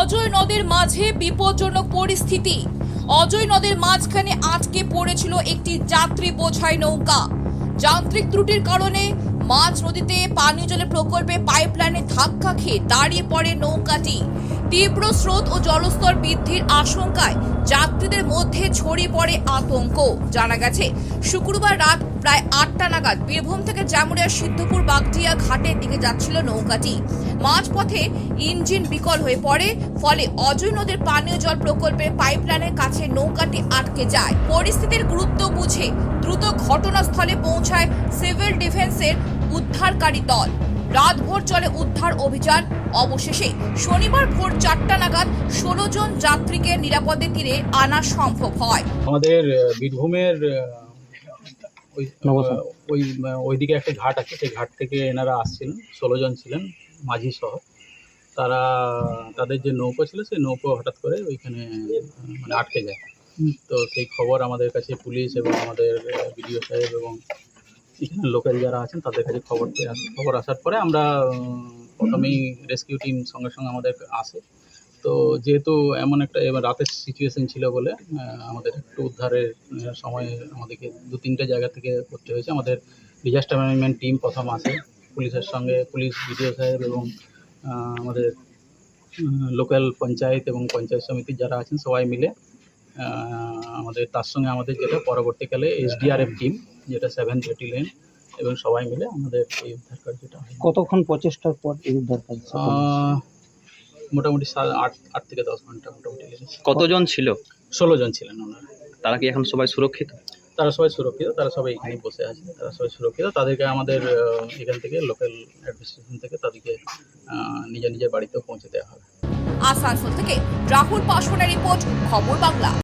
অজয় নদের মাঝে বিপজ্জনক পরিস্থিতি। অজয় নদের মাঝখানে আজকে পড়েছিল একটি যাত্রী বোঝাই নৌকা। যান্ত্রিক ত্রুটির কারণে মাছ নদীতে পানীয় জলের প্রকল্পে পাইপলাইনে ধাক্কা খেয়ে দাঁড়িয়ে পড়ে নৌকাটি। তীব্র স্রোত ও জলস্তর বৃদ্ধির আশঙ্কায় যাত্রীদের মধ্যে ছড়িয়ে পড়ে আতঙ্ক। জানা গেছে, শুক্রবার রাত প্রায় আটটা নাগাদ বীরভূম থেকে জামুরিয়ার সিদ্ধপুর বাগদিয়া ঘাটের দিকে যাচ্ছিল নৌকাটি। মাঝপথে ইঞ্জিন বিকল হয়ে পড়ে, ফলে অজয় নদীর পানীয় জল প্রকল্পের পাইপলাইনের কাছে নৌকাটি আটকে যায়। পরিস্থিতির গুরুত্ব বুঝে দ্রুত ঘটনাস্থলে পৌঁছায় সিভিল ডিফেন্সের উদ্ধারকারী দল। রাতভর চলে উদ্ধার অভিযান। অবশেষে শনিবার ভোর চারটা নাগাদ ষোলো জন যাত্রীকে নিরাপদে তীরে আনা সম্ভব হয়। আমাদের বীরভূমের ওই ওই ওইদিকে একটা ঘাট আছে সেই ঘাট থেকে এনারা আসছিলেন। ষোলো জন ছিলেন মাঝি সহ। তারা তাদের যে নৌকো ছিল সেই নৌকো হঠাৎ করে ওইখানে মানে আটকে যায়। তো সেই খবর আমাদের কাছে পুলিশ এবং আমাদের বিডিও সাহেব এবং এখানে লোকাল যারা আছেন, তাদের কাছে খবর খবর আসার পরে আমরা প্রথমেই রেস্কিউ টিম সঙ্গে সঙ্গে আমাদের আসে। তো যেহেতু এমন একটা এবার রাতের সিচুয়েশন ছিল বলে আমাদের একটু উদ্ধারের সময় আমাদেরকে দু তিনটে জায়গা থেকে করতে হয়েছে। আমাদের ডিজাস্টার ম্যানেজমেন্ট টিম প্রথম আসে, পুলিশের সঙ্গে, পুলিশ, বিডিও সাহেব এবং আমাদের লোকাল পঞ্চায়েত এবং পঞ্চায়েত সমিতির যারা আছেন সবাই মিলে আমাদের তার সঙ্গে আমাদের যেটা পরবর্তীকালে এসডিআরএফ টিম যেটা সেভেন ব্যাটালিয়ন এবং সবাই মিলে আমাদের এই উদ্ধার কার্যটা হয়। কতক্ষণ প্রচেষ্টার পর এই উদ্ধার? আহ, মোটামুটি আট আট থেকে দশ ঘণ্টা মোটামুটি কতজন ছিল? ষোলো জন ছিলেন ওনারা। তারা কি এখন সবাই সুরক্ষিত? তারা সবাই সুরক্ষিত তারা সবাই এখানে বসে আছে তারা সবাই সুরক্ষিত। তাদেরকে আমাদের এখান থেকে লোকাল অ্যাডমিনিস্ট্রেশন থেকে তাদেরকে নিজের নিজের বাড়িতেও পৌঁছে দেওয়া হবে। আসানসোল থেকে রাহুল পাশওয়ানের রিপোর্ট খবর বাংলা।